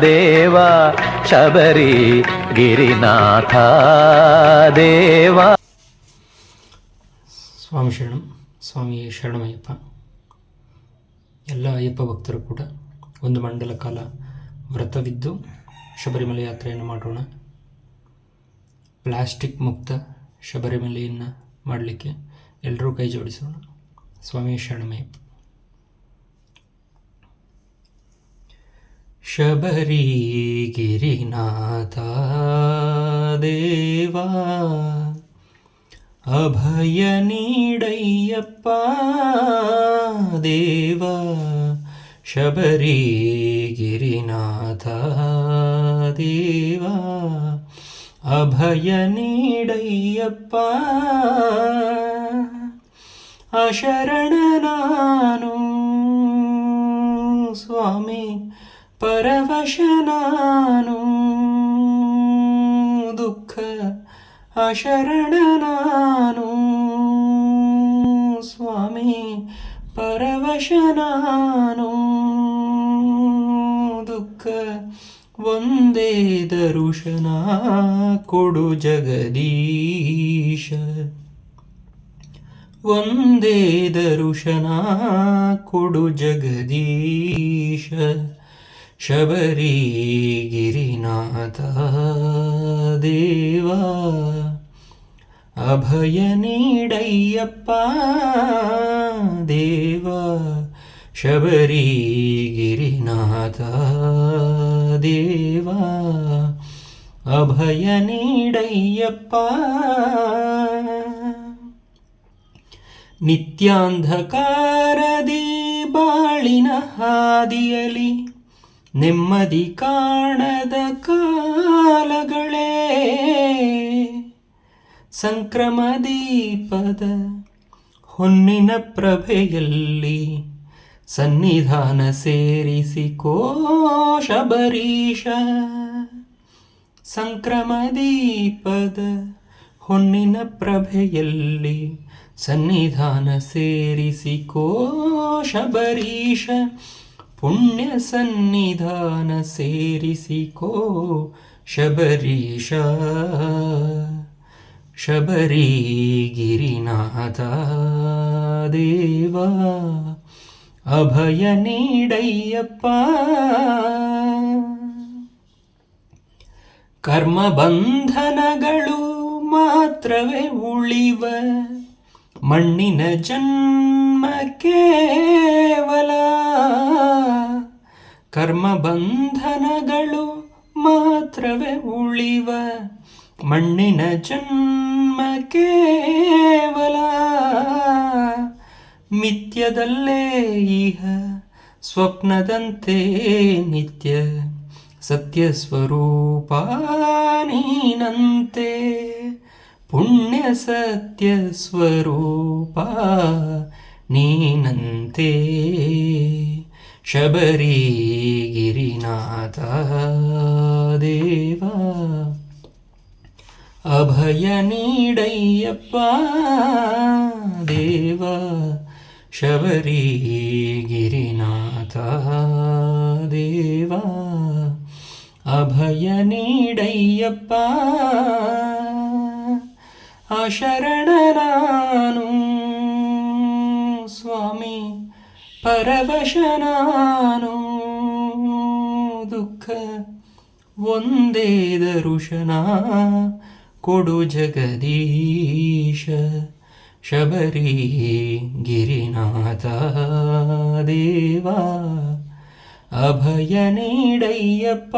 ದೇವ ಶಬರಿ ಗಿರಿನಾಥ ದೇವ. ಸ್ವಾಮಿ ಶರಣಂ ಸ್ವಾಮಿ ಶರಣಮಯ್ಯಪ್ಪ. ಎಲ್ಲ ಅಯ್ಯಪ್ಪ ಭಕ್ತರು ಕೂಡ ಒಂದು ಮಂಡಲ ಕಾಲ ವ್ರತವಿದ್ದು ಶಬರಿಮಲೆ ಯಾತ್ರೆಯನ್ನು ಮಾಡೋಣ. ಪ್ಲಾಸ್ಟಿಕ್ ಮುಕ್ತ ಶಬರಿಮಲೆಯನ್ನು ಮಾಡಲಿಕ್ಕೆ ಎಲ್ಲರೂ ಕೈ ಜೋಡಿಸೋಣ. ಸ್ವಾಮಿ ಶರಣಮಯ್ಯಪ್ಪ. ಶಬರಿ ಗಿರಿನಾಥ ದೇವಾ ಅಭಯ ನೀಡಯ್ಯಪ್ಪ ದೇವ ಶಬರಿ ಗಿರಿನಾಥ ದೇವ ಅಭಯ ನೀಡಯ್ಯಪ್ಪ ಅಶರಣ ನಾನು ಸ್ವಾಮಿ ಪರವಶ ನಾನು ದುಃಖ ಅಶರಣನಾನು. ಸ್ವಾಮಿ, ಪರವಶನಾನು, ದುಃಖ ಒಂದೇ ದರುಶನ ಕೊಡು ಜಗದೀಶ. ಒಂದೇ ದರುಶನ ಕೊಡು ಜಗದೀಶ. ಶಬರಿ ಗಿರಿನಾಥ ದೇವ ಅಭಯ ನೀಡಯ್ಯಪ್ಪ ದೇವ ಶಬರಿ ಗಿರಿನಾಥ ದೇವ ಅಭಯ ನೀಡಯ್ಯಪ್ಪ. ನಿತ್ಯಾಂಧಕಾರದಿ ಬಾಳಿನ ಹಾದಿಯಲಿ ನೆಮ್ಮದಿ ಕಾಣದ ಕಾಲಗಳೇ. ಸಂಕ್ರಮ ದೀಪದ ಹೊನ್ನಿನ ಪ್ರಭೆಯಲ್ಲಿ ಸನ್ನಿಧಾನ ಸೇರಿಸಿಕೋ ಶಬರೀಶ ಸಂಕ್ರಮ ದೀಪದ ಹೊನ್ನಿನ ಪ್ರಭೆಯಲ್ಲಿ ಸನ್ನಿಧಾನ ಸೇರಿಸಿಕೋ ಶಬರೀಶ ಪುಣ್ಯ ಸನ್ನಿಧಾನ ಸೇರಿಸಿಕೋ ಶಬರೀಶ. ಶಬರಿ ಗಿರಿನಾಥ ದೇವ, ಅಭಯ ನೀಡಯ್ಯಪ್ಪ. ಕರ್ಮಬಂಧನಗಳು ಮಾತ್ರವೇ ಉಳಿವ, ಮಣ್ಣಿನ ಜನ್ಮ ಕೇವಲ ಕರ್ಮಬಂಧನಗಳು ಮಾತ್ರವೇ ಉಳಿವ. ಮಣ್ಣಿನ ಜನ್ಮ ಕೇವಲ ಮಿಥ್ಯದಲ್ಲೇ ಇಹ, ಸ್ವಪ್ನದಂತೆ ನಿತ್ಯ ಸತ್ಯ ಸ್ವರೂಪ ನೀನಂತೆ. ಪುಣ್ಯ ಸತ್ಯ ಸ್ವರೂಪ ನೀನಂತೆ. ಶಬರಿ ಗಿರಿನಾಥ ದೇವ ಅಭಯ ನೀಡಯ್ಯಪ್ಪ ದೇವ ಶಬರಿ ಗಿರಿನಾಥ ದೇವ ಅಭಯ ನೀಡಯ್ಯಪ್ಪ ಅಶರಣ ನಾನು ಪರವಶ ನಾನು ದುಃಖ ಒಂದೇ ದರುಶನ ಕೊಡು ಜಗದೀಶ ಶಬರಿ ಗಿರಿನಾಥ ದೇವ. ಅಭಯ ನೀಡಯ್ಯಪ್ಪ